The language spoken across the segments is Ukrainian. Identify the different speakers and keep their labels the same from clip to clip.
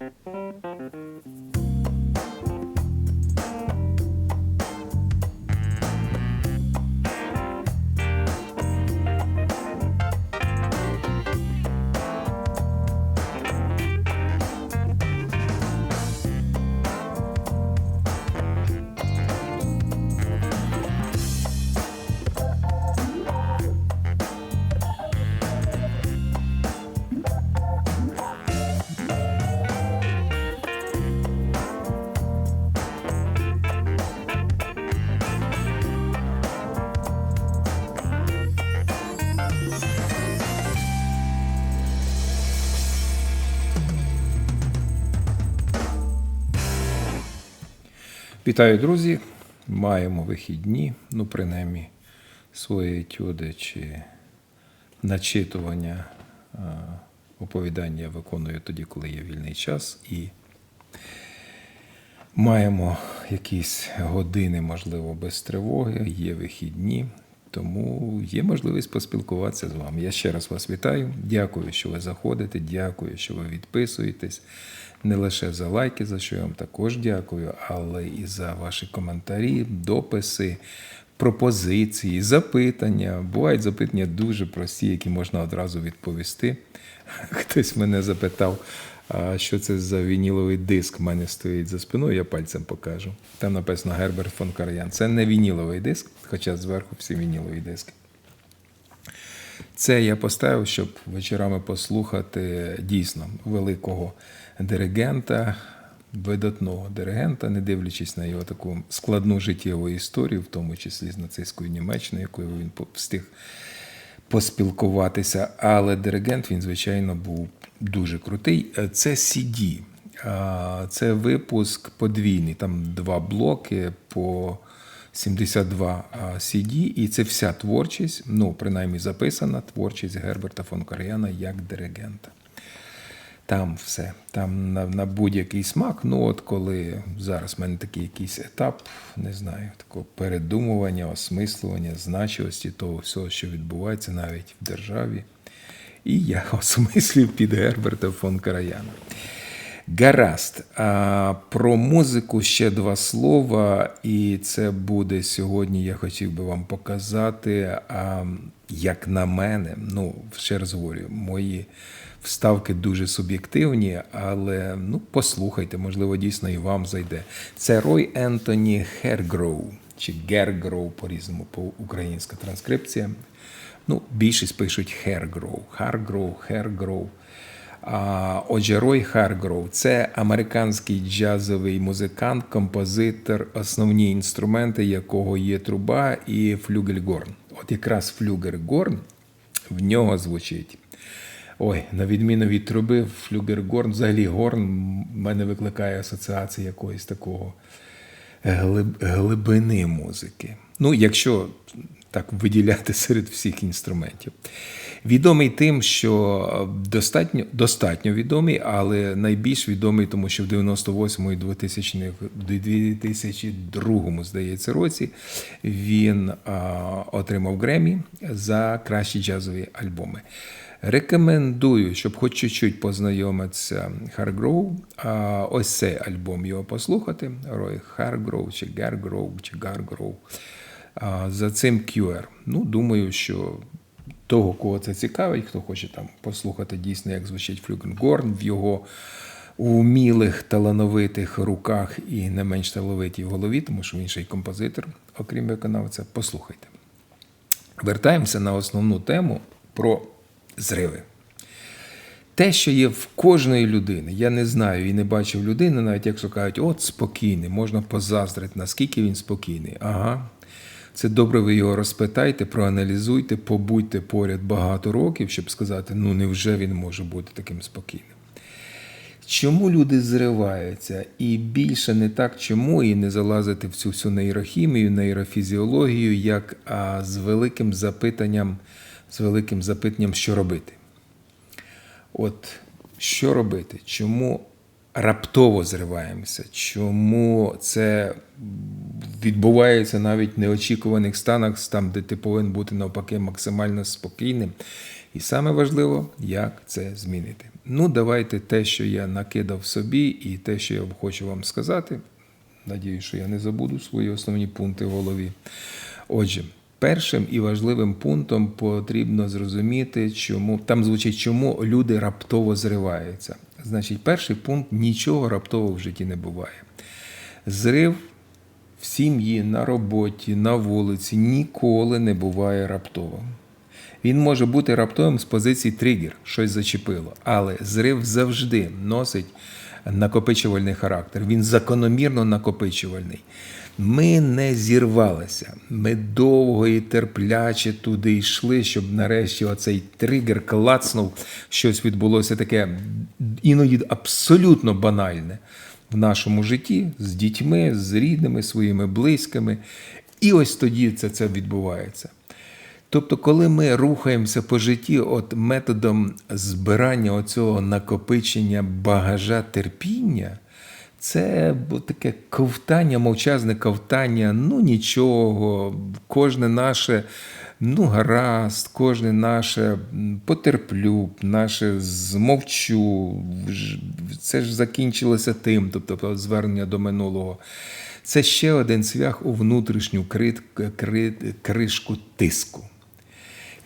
Speaker 1: Thank you. Вітаю, друзі! Маємо вихідні, ну, принаймні, свої етюди чи начитування оповідання виконую тоді, коли є вільний час. І маємо якісь години, можливо, без тривоги, є вихідні, тому є можливість поспілкуватися з вами. Я ще раз вас вітаю. Дякую, що ви заходите. Дякую, що ви відписуєтесь. Не лише за лайки, за що я вам також дякую, але і за ваші коментарі, дописи, пропозиції, запитання. Бувають запитання дуже прості, які можна одразу відповісти. Хтось мене запитав, а що це за вініловий диск в мене стоїть за спиною, я пальцем покажу. Там написано Герберт фон Караян. Це не вініловий диск, хоча зверху всі вінілові диски. Це я поставив, щоб вечорами послухати дійсно великого диригента, видатного диригента, не дивлячись на його таку складну життєву історію, в тому числі з нацистською Німеччиною, якою він встиг поспілкуватися. Але диригент він, звичайно, був дуже крутий. Це CD. Це випуск подвійний, там два блоки по 72 CD, і це вся творчість, ну, принаймні записана творчість Герберта фон Кар'яна як диригента. Там все, там на, на будь-який смак. Ну, от коли зараз в мене такий якийсь етап, не знаю, такого передумування, осмислювання, значимості того всього, що відбувається навіть в державі. І я осмислив під Герберта фон Караяна. Гаразд. Про музику ще два слова, і це буде сьогодні. Я хотів би вам показати. Як на мене, ну ще раз говорю, мої вставки дуже суб'єктивні, але ну послухайте, можливо, дійсно і вам зайде. Це Рой Ентоні Хергроу, чи Гергроу по-різному, по українська транскрипція. Ну, більшість пишуть Хергроу, Харгроу, Хергроу. Отже, Рой Харгроу це американський джазовий музикант, композитор, основні інструменти якого є труба і флюгельгорн. От якраз флюгельгорн в нього звучить. Ой, на відміну від труби, флюгергорн, взагалі горн в мене викликає асоціації якоїсь такого глиб, глибини музики. Ну, якщо так виділяти серед всіх інструментів. Відомий тим, що достатньо достатньо відомий, але найбільш відомий, тому що в 98-му і 2000 2002, здається, році він а, отримав Гремі за кращі джазові альбоми. Рекомендую, щоб хоч чуть-чуть познайомитися Харгроу. А ось цей альбом його послухати. Рой Харгроу, чи Гаргроу, чи Гаргроу. За цим QR. Ну, думаю, що того, кого це цікавить, хто хоче там послухати дійсно, як звучить Флюгенгорн в його умілих, талановитих руках і не менш талановитій голові, тому що він ще й композитор, окрім виконавця, послухайте. Вертаємося на основну тему про зриви. Те, що є в кожної людини, я не знаю і не бачив людини, навіть якщо кажуть, от спокійний, можна позаздрити, наскільки він спокійний. Ага. Це добре, ви його розпитайте, проаналізуйте, побудьте поряд багато років, щоб сказати, ну невже він може бути таким спокійним. Чому люди зриваються? І більше не так, чому і не залазити в цю всю нейрохімію, нейрофізіологію, як а, з великим запитанням, з великим запитанням, що робити. От що робити? Чому раптово зриваємося? Чому це відбувається навіть в неочікуваних станах, там, де ти повинен бути навпаки максимально спокійним, І саме важливо, як це змінити. Ну, давайте те, що я накидав собі, і те, що я хочу вам сказати. Надію, що я не забуду свої основні пункти в голові. Отже, першим і важливим пунктом потрібно зрозуміти, чому там звучить, чому люди раптово зриваються. Значить, перший пункт нічого раптово в житті не буває. Зрив в сім'ї, на роботі, на вулиці ніколи не буває раптовим. Він може бути раптовим з позиції тригер, щось зачепило, але зрив завжди носить накопичувальний характер. Він закономірно накопичувальний. Ми не зірвалися. Ми довго і терпляче туди йшли, щоб нарешті оцей тригер клацнув, щось відбулося таке іноді абсолютно банальне в нашому житті з дітьми, з рідними, своїми близькими. І ось тоді це, це відбувається. Тобто, коли ми рухаємося по житті от методом збирання оцього накопичення багажа терпіння, це таке ковтання, мовчазне ковтання, ну нічого, кожне наше, ну гаразд, кожне наше потерплю, наше змовчу, це ж закінчилося тим, тобто звернення до минулого. Це ще один цвях у внутрішню крит, крит, кришку тиску.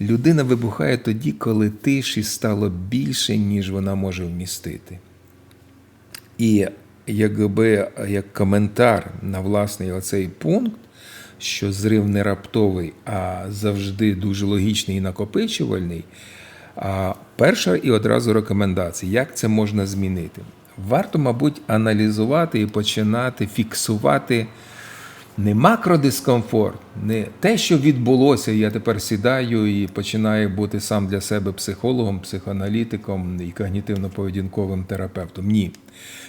Speaker 1: Людина вибухає тоді, коли тиші стало більше, ніж вона може вмістити. І якби як коментар на власний оцей пункт, що зрив не раптовий, а завжди дуже логічний і накопичувальний, перша і одразу рекомендація, як це можна змінити. Варто, мабуть, аналізувати і починати фіксувати не макродискомфорт, не те, що відбулося, я тепер сідаю і починаю бути сам для себе психологом, психоаналітиком і когнітивно-поведінковим терапевтом. Ні.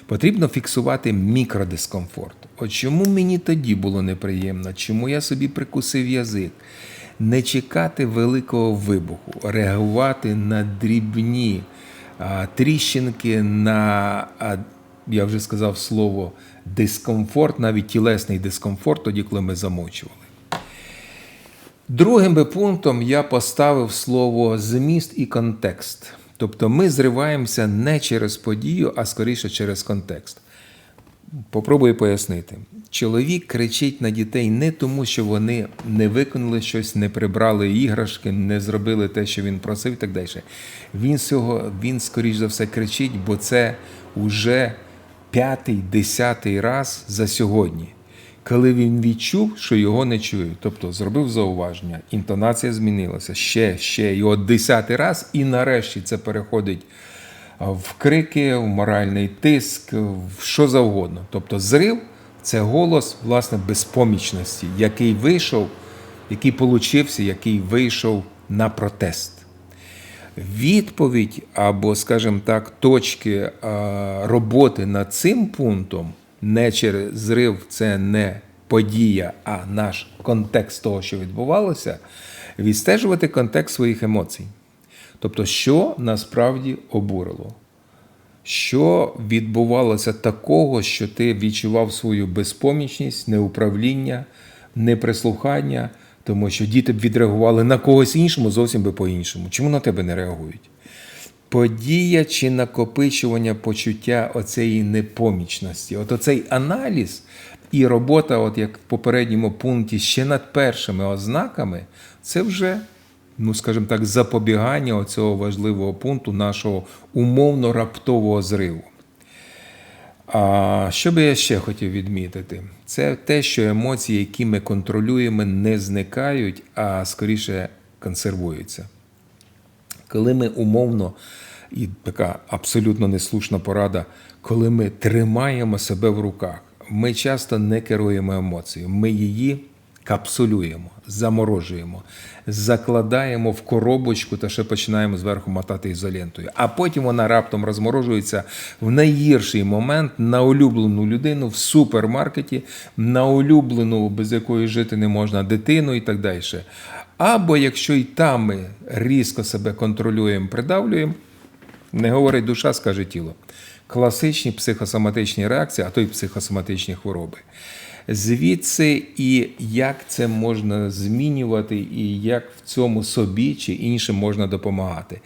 Speaker 1: Потрібно фіксувати мікродискомфорт. От чому мені тоді було неприємно, чому я собі прикусив язик? Не чекати великого вибуху, реагувати на дрібні тріщинки, на я вже сказав слово дискомфорт, навіть тілесний дискомфорт, тоді, коли ми замочували. Другим би пунктом я поставив слово зміст і контекст. Тобто ми зриваємося не через подію, а скоріше через контекст. Попробую пояснити. Чоловік кричить на дітей не тому, що вони не виконали щось, не прибрали іграшки, не зробили те, що він просив, і так далі. Він цього, він, скоріш за все, кричить, бо це уже п'ятий, десятий раз за сьогодні, коли він відчув, що його не чують. Тобто зробив зауваження, інтонація змінилася ще, ще, і от десятий раз, і нарешті це переходить в крики, в моральний тиск, в що завгодно. Тобто зрив це голос власне безпомічності, який вийшов, який получився, який вийшов на протест. Відповідь або, скажімо так, точки роботи над цим пунктом не через зрив, це не подія, а наш контекст того, що відбувалося, відстежувати контекст своїх емоцій. Тобто, що насправді обурило? Що відбувалося такого, що ти відчував свою безпомічність, неуправління, неприслухання, тому що діти б відреагували на когось іншому зовсім би по-іншому. Чому на тебе не реагують? Подія чи накопичування почуття оцеї непомічності. От оцей аналіз і робота, от як в попередньому пункті, ще над першими ознаками, це вже, ну скажімо так, запобігання оцього важливого пункту нашого умовно раптового зриву. А що би я ще хотів відмітити? Це те, що емоції, які ми контролюємо, не зникають, а скоріше консервуються. Коли ми умовно, і така абсолютно неслушна порада, коли ми тримаємо себе в руках, ми часто не керуємо емоцією, ми її капсулюємо, заморожуємо, закладаємо в коробочку та ще починаємо зверху мотати ізолентою. А потім вона раптом розморожується в найгірший момент на улюблену людину в супермаркеті, на улюблену, без якої жити не можна, дитину і так далі. Або якщо і там ми різко себе контролюємо, придавлюємо, не говорить душа, скаже тіло. Класичні психосоматичні реакції, а то й психосоматичні хвороби. Звідси і як це можна змінювати, і як в цьому собі чи іншим можна допомагати.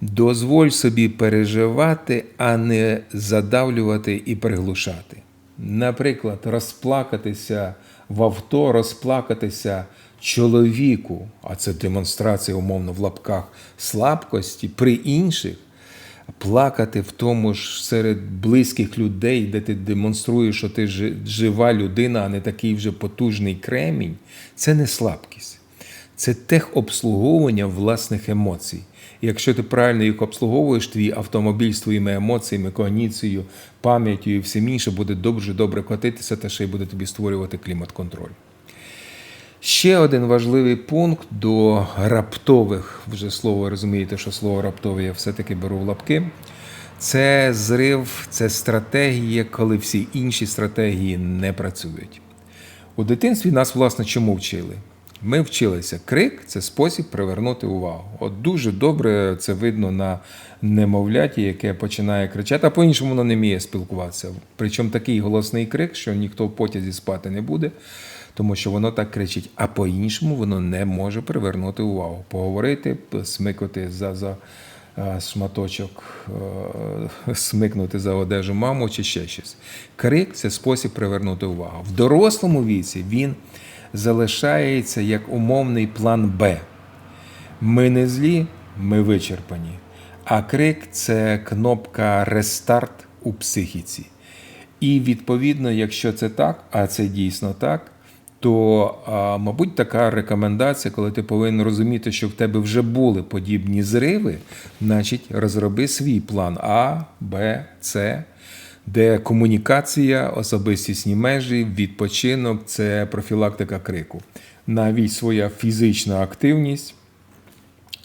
Speaker 1: Дозволь собі переживати, а не задавлювати і приглушати. Наприклад, розплакатися в авто, розплакатися чоловіку, а це демонстрація, умовно, в лапках слабкості при інших, плакати в тому ж серед близьких людей, де ти демонструєш, що ти жива людина, а не такий вже потужний кремінь, це не слабкість. Це техобслуговування власних емоцій. Якщо ти правильно їх обслуговуєш, твій автомобіль з твоїми емоціями, когніцією, пам'яттю і всім інше буде дуже добре котитися, та ще й буде тобі створювати клімат-контроль. Ще один важливий пункт до раптових, вже слово розумієте, що слово раптове я все-таки беру в лапки. Це зрив, це стратегія, коли всі інші стратегії не працюють. У дитинстві нас, власне, чому вчили? Ми вчилися. Крик це спосіб привернути увагу. От дуже добре це видно на немовляті, яке починає кричати, а по-іншому воно не вміє спілкуватися. Причому такий голосний крик, що ніхто в потязі спати не буде, тому що воно так кричить, а по-іншому воно не може привернути увагу. Поговорити, смикати за. за е, шматочок, е, смикнути за одежу маму чи ще щось. Крик це спосіб привернути увагу. В дорослому віці він залишається як умовний план Б. Ми не злі, ми вичерпані. А крик це кнопка рестарт у психіці. І відповідно, якщо це так, а це дійсно так, то, мабуть, така рекомендація, коли ти повинен розуміти, що в тебе вже були подібні зриви, значить, розроби свій план А, Б, С, де комунікація, особистісні межі, відпочинок це профілактика крику. Навіть своя фізична активність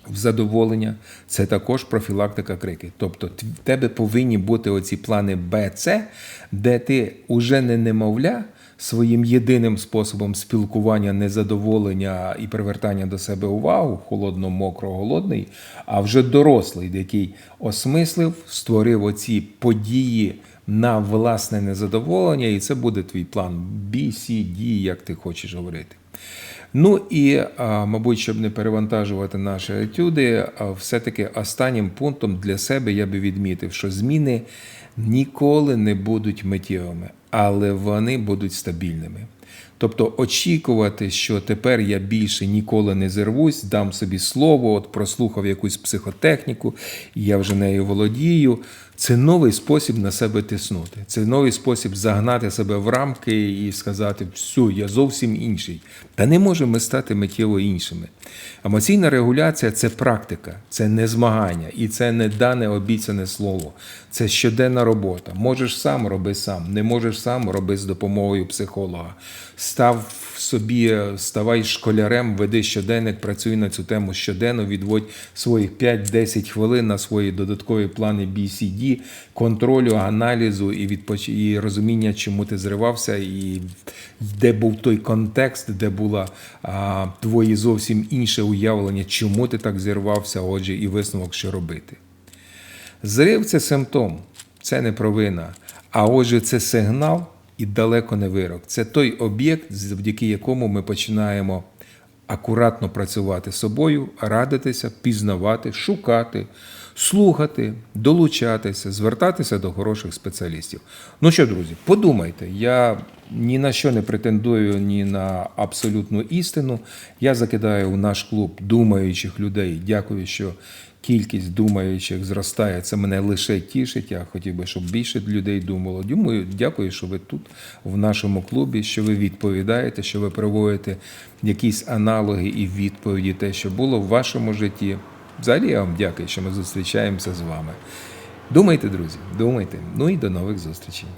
Speaker 1: в задоволення це також профілактика крики. Тобто в тебе повинні бути оці плани Б, С, де ти уже не немовля своїм єдиним способом спілкування, незадоволення і привертання до себе увагу, холодно, мокро, голодний, а вже дорослий, який осмислив, створив оці події на власне незадоволення, і це буде твій план B, C, D, як ти хочеш говорити. Ну і, мабуть, щоб не перевантажувати наші етюди, все-таки останнім пунктом для себе я би відмітив, що зміни ніколи не будуть миттєвими, але вони будуть стабільними. Тобто очікувати, що тепер я більше ніколи не зірвусь, дам собі слово, от прослухав якусь психотехніку, і я вже нею володію. Це новий спосіб на себе тиснути. Це новий спосіб загнати себе в рамки і сказати, все, я зовсім інший. Та не можемо ми стати миттєво іншими. Емоційна регуляція це практика, це не змагання і це не дане обіцяне слово. Це щоденна робота. Можеш сам роби сам, не можеш сам роби з допомогою психолога. Став собі, ставай школярем, веди щоденник, працюй на цю тему щоденно, відводь своїх 5-10 хвилин на свої додаткові плани BCD, контролю, аналізу і відпоч... і розуміння, чому ти зривався, і де був той контекст, де було а, твоє зовсім інше уявлення, чому ти так зірвався, отже, і висновок, що робити. Зрив це симптом, це не провина. А отже, це сигнал і далеко не вирок. Це той об'єкт, завдяки якому ми починаємо акуратно працювати з собою, радитися, пізнавати, шукати, слухати, долучатися, звертатися до хороших спеціалістів. Ну що, друзі, подумайте, я ні на що не претендую, ні на абсолютну істину. Я закидаю в наш клуб думаючих людей. Дякую, що кількість думаючих зростає. Це мене лише тішить. Я хотів би, щоб більше людей думало. Думаю, дякую, що ви тут, в нашому клубі, що ви відповідаєте, що ви проводите якісь аналоги і відповіді, те, що було в вашому житті. Взагалі я вам дякую, що ми зустрічаємося з вами. Думайте, друзі, думайте. Ну і до нових зустрічей.